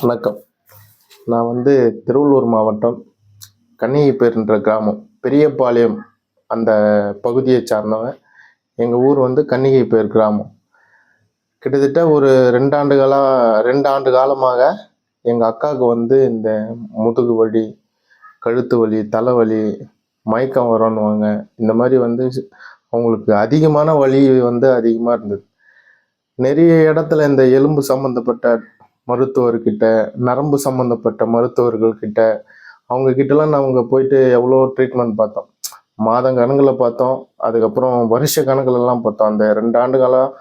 வணக்கம். நான் வந்து திருவள்ளூர் மாவட்டம் கன்னிகைப்பேருன்ற கிராமம் பெரியபாளையம் அந்த பகுதியை சார்ந்தவன். எங்கள் ஊர் வந்து கன்னிகைப்பேர் கிராமம். கிட்டத்தட்ட ஒரு ரெண்டாண்டு கால ரெண்டு ஆண்டு காலமாக எங்கள் அக்காவுக்கு வந்து இந்த முதுகு வலி கழுத்து வலி தலைவலி மயக்கம் வரணுவாங்க இந்த மாதிரி வந்து அவங்களுக்கு அதிகமான வலி வந்து அதிகமாக இருந்தது. நிறைய இடத்துல இந்த எலும்பு சம்மந்தப்பட்ட மருத்துவர்கிட்ட நரம்பு சம்மந்தப்பட்ட மருத்துவர்கள்கிட்ட அவங்க கிட்டலாம் நாங்கள் போயிட்டு எவ்வளோ ட்ரீட்மெண்ட் பார்த்தோம். மாதம் கணக்கில் பார்த்தோம். அதுக்கப்புறம் வருஷ கணக்குலலாம் பார்த்தோம். அந்த ரெண்டு ஆண்டு காலம்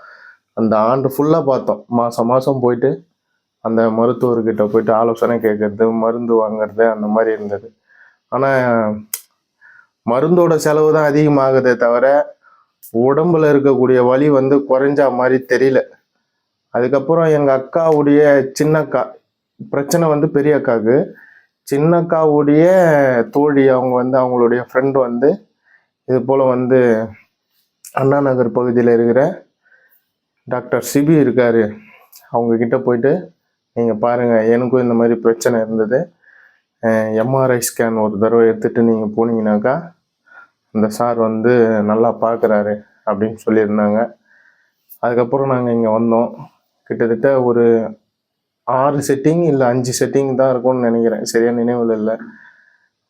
அந்த ஆண்டு ஃபுல்லாக பார்த்தோம். மாதம் மாதம் போயிட்டு அந்த மருத்துவர்கிட்ட போயிட்டு ஆலோசனை கேட்கறது மருந்து வாங்குறது அந்த மாதிரி இருந்தது. ஆனால் மருந்தோட செலவு தான் அதிகமாகுதே தவிர உடம்புல இருக்கக்கூடிய வலி வந்து குறைஞ்ச மாதிரி தெரியல. அதுக்கப்புறம் எங்கள் அக்காவுடைய சின்னக்கா பிரச்சனை வந்து பெரிய அக்காவுக்கு. சின்னக்காவுடைய தோழி அவங்க வந்து அவங்களுடைய ஃப்ரெண்டு வந்து இது போல் வந்து அண்ணா நகர் பகுதியில் இருக்கிற டாக்டர் சிபி இருக்கார். அவங்கக்கிட்ட போயிட்டு நீங்கள் பாருங்கள் எனக்கும் இந்த மாதிரி பிரச்சனை இருந்தது. எம்ஆர்ஐ ஸ்கேன் ஒரு தடவை எடுத்துகிட்டு நீங்கள் போனீங்கன்னாக்கா அந்த சார் வந்து நல்லா பார்க்குறாரு அப்படின்னு சொல்லியிருந்தாங்க. அதுக்கப்புறம் நாங்கள் இங்கே வந்தோம். கிட்டத்தட்ட ஒரு ஆறு செட்டிங் இல்லை அஞ்சு செட்டிங் தான் இருக்கும்னு நினைக்கிறேன். சரியாக நினைவில் இல்லை.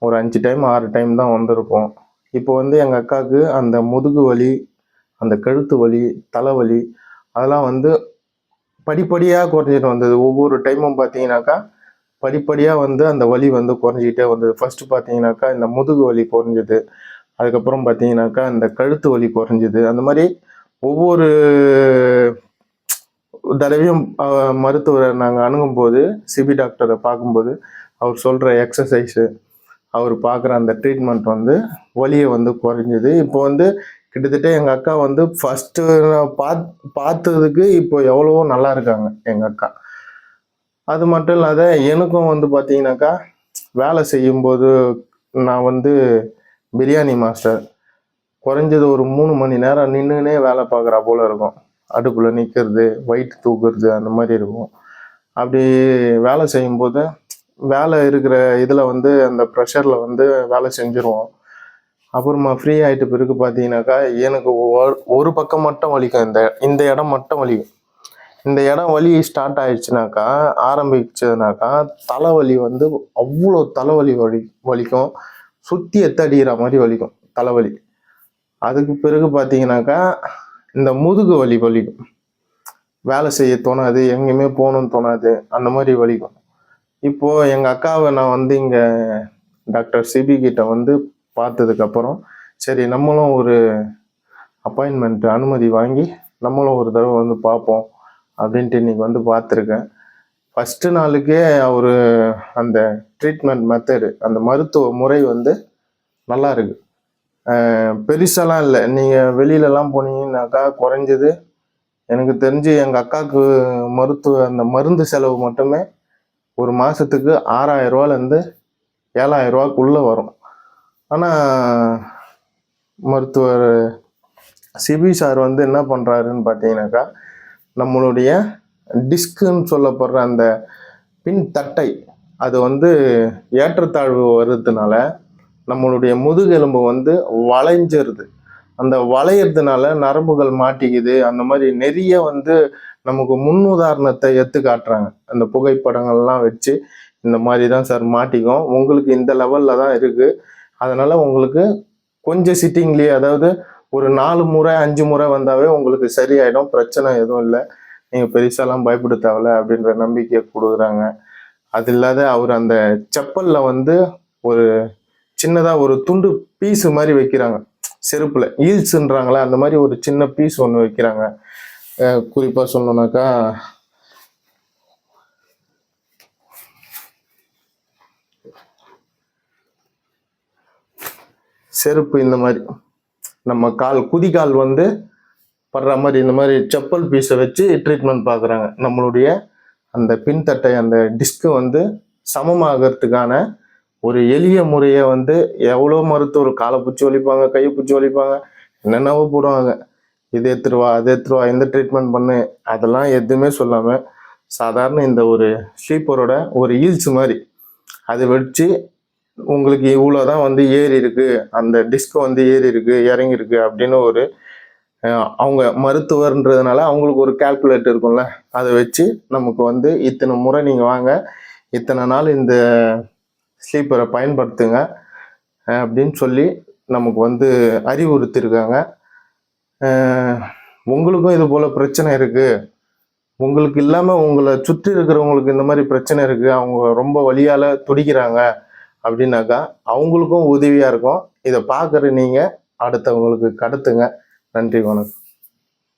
ஒரு அஞ்சு டைம் ஆறு டைம் தான் வந்திருப்போம் இப்போ வந்து எங்கள் அக்காவுக்கு அந்த முதுகு வலி அந்த கழுத்து வலி தலைவலி அதெல்லாம் வந்து படிப்படியாக குறைஞ்சிட்டு வந்தது. ஒவ்வொரு டைமும் பார்த்தீங்கன்னாக்கா படிப்படியாக வந்து அந்த வலி வந்து குறைஞ்சிக்கிட்டே வந்தது. ஃபஸ்ட்டு பார்த்தீங்கன்னாக்கா இந்த முதுகு வலி குறைஞ்சது. அதுக்கப்புறம் பார்த்தீங்கன்னாக்கா இந்த கழுத்து வலி குறைஞ்சது. அந்த மாதிரி ஒவ்வொரு தடவையும் மருத்துவரை நாங்கள் அணுகும்போது சிபி டாக்டரை பார்க்கும்போது அவர் சொல்கிற எக்ஸசைஸு அவர் பார்க்குற அந்த ட்ரீட்மெண்ட் வந்து வலியை வந்து குறைஞ்சிது. இப்போ வந்து கிட்டத்தட்ட எங்கள் அக்கா வந்து ஃபஸ்ட்டு பாத் பார்த்ததுக்கு இப்போ எவ்வளவோ நல்லா இருக்காங்க எங்கள் அக்கா. அது மட்டும் இல்லாத எனக்கும் வந்து பார்த்தீங்கன்னாக்கா வேலை செய்யும்போது நான் வந்து பிரியாணி மாஸ்டர். குறைஞ்சது ஒரு மூணு மணி நேரம் நின்றுனே வேலை பார்க்குறா போல் இருக்கும். அடுப்பில் நிற்கிறது வெயிட் தூக்குறது அந்த மாதிரி இருக்கும். அப்படி வேலை செய்யும்போது வேலை இருக்கிற இதில் வந்து அந்த ப்ரெஷரில் வந்து வேலை செஞ்சுருவோம். அப்புறமா ஃப்ரீ ஆகிட்ட பிறகு பார்த்தீங்கன்னாக்கா எனக்கு ஒரு- ஒரு பக்கம் மட்டும் வலிக்கும். இந்த இந்த இடம் மட்டும் வலிக்கும். இந்த இடம் வலி ஸ்டார்ட் ஆயிடுச்சுனாக்கா ஆரம்பிச்சதுனாக்கா தலைவலி வந்து அவ்வளோ தலைவலி வலி வலிக்கும். சுற்றி எத்தடிக்கிற மாதிரி வலிக்கும் தலைவலி. அதுக்கு பிறகு பார்த்தீங்கன்னாக்கா இந்த முதுகு வலி வலிக்கும். வேலை செய்ய தோணாது எங்கேயுமே போகணும்னு தோணாது அந்த மாதிரி வலிக்கும். இப்போது எங்கள் அக்காவை நான் வந்து இங்கே டாக்டர் சிபி கிட்ட வந்து பார்த்ததுக்கப்புறம் சரி நம்மளும் ஒரு அப்பாயின்மெண்ட் அனுமதி வாங்கி நம்மளும் ஒரு தடவை வந்து பார்ப்போம் அப்படின்ட்டு இன்னைக்கு வந்து பார்த்துருக்கேன். ஃபஸ்ட்டு நாளுக்கே அவர் அந்த ட்ரீட்மெண்ட் மெத்தடு அந்த மருத்துவ முறை வந்து நல்லா இருக்குது பெருசெல்லாம் பெருசாலாம் இல்லை. நீங்கள் வெளியிலலாம் போனீங்கன்னாக்கா குறைஞ்சது எனக்கு தெரிஞ்சு எங்கள் அக்காவுக்கு மருத்துவ அந்த மருந்து செலவு மட்டுமே ஒரு மாதத்துக்கு ஆறாயிரம் ரூபாலேருந்து ஏழாயிரம் ரூபாக்குள்ளே வரும். ஆனால் மருத்துவர் சிபி சார் வந்து என்ன பண்ணுறாருன்னு பார்த்தீங்கன்னாக்கா நம்மளுடைய டிஸ்க்குன்னு சொல்லப்படுற அந்த பின் தட்டை அது வந்து ஏற்றத்தாழ்வு வர்றதுனால நம்மளுடைய முதுகெலும்பு வந்து வளைஞ்சிருது. அந்த வளையிறதுனால நரம்புகள் மாட்டிக்குது. அந்த மாதிரி நிறைய வந்து நமக்கு முன்னுதாரணத்தை எடுத்து காட்டுறாங்க. அந்த புகைப்படங்கள்லாம் வச்சு இந்த மாதிரி தான் சார் மாட்டிக்கும். உங்களுக்கு இந்த லெவலில் தான் இருக்குது அதனால் உங்களுக்கு கொஞ்சம் சிட்டிங்லேயே அதாவது ஒரு நாலு முறை அஞ்சு முறை வந்தாவே உங்களுக்கு சரியாயிடும். பிரச்சனை எதுவும் இல்லை. நீங்கள் பெருசாலாம் பயப்பட தேவையில்ல அப்படின்ற நம்பிக்கையை கொடுக்குறாங்க. அது இல்லாத அவர் அந்த செப்பலில் வந்து ஒரு சின்னதாக ஒரு துண்டு பீஸு மாதிரி வைக்கிறாங்க. செருப்பில். ஈல்ஸுன்றாங்களே அந்த மாதிரி ஒரு சின்ன பீஸ் ஒன்று வைக்கிறாங்க. குறிப்பாக சொல்லணும்னாக்கா செருப்பு இந்த மாதிரி. நம்ம கால் குதிகால் வந்து படுற மாதிரி இந்த மாதிரி செப்பல் பீஸை வச்சு ட்ரீட்மெண்ட் பார்க்குறாங்க நம்மளுடைய அந்த பின்தட்டை அந்த டிஸ்க்கு வந்து சமமாகறதுக்கான ஒரு எளிய முறையை வந்து எவ்வளோ மருத்துவர் காலை பிடிச்சி வலிப்பாங்க கையை பிடிச்சி வலிப்பாங்க என்னென்னவோ போடுவாங்க. இது எடுத்துருவா அது எடுத்துட்டு இந்த ட்ரீட்மெண்ட் பண்ணு. அதெல்லாம் எதுவுமே சொல்லாமல் சாதாரண இந்த ஒரு ஸ்லீப்பரோட ஒரு ஈல்ஸ் மாதிரி அதை வச்சு உங்களுக்கு இவ்வளோ தான் வந்து ஏறி இருக்குது அந்த டிஸ்க் வந்து ஏறி இருக்குது இறங்கியிருக்கு அப்படின்னு ஒரு அவங்க மருத்துவர்ன்றதுனால அவங்களுக்கு ஒரு கால்குலேட்டர் இருக்கும்ல அதை வச்சு நமக்கு வந்து இத்தனை முறை நீங்கள் வாங்க இத்தனை நாள் இந்த ஸ்லீப்பரை பயன்படுத்துங்க. அப்படின்னு சொல்லி நமக்கு வந்து அறிவுறுத்திருக்காங்க. உங்களுக்கும் இது போல் பிரச்சனை இருக்குது உங்களுக்கு இல்லாமல் உங்களை சுற்றி இருக்கிறவங்களுக்கு இந்த மாதிரி பிரச்சனை இருக்குது அவங்க ரொம்ப வழியால் துடிக்கிறாங்க அப்படின்னாக்கா அவங்களுக்கும் உதவியாக இருக்கும். இதை பார்க்குற நீங்கள் அடுத்தவங்களுக்கு கடத்துங்க. நன்றி வணக்கம்.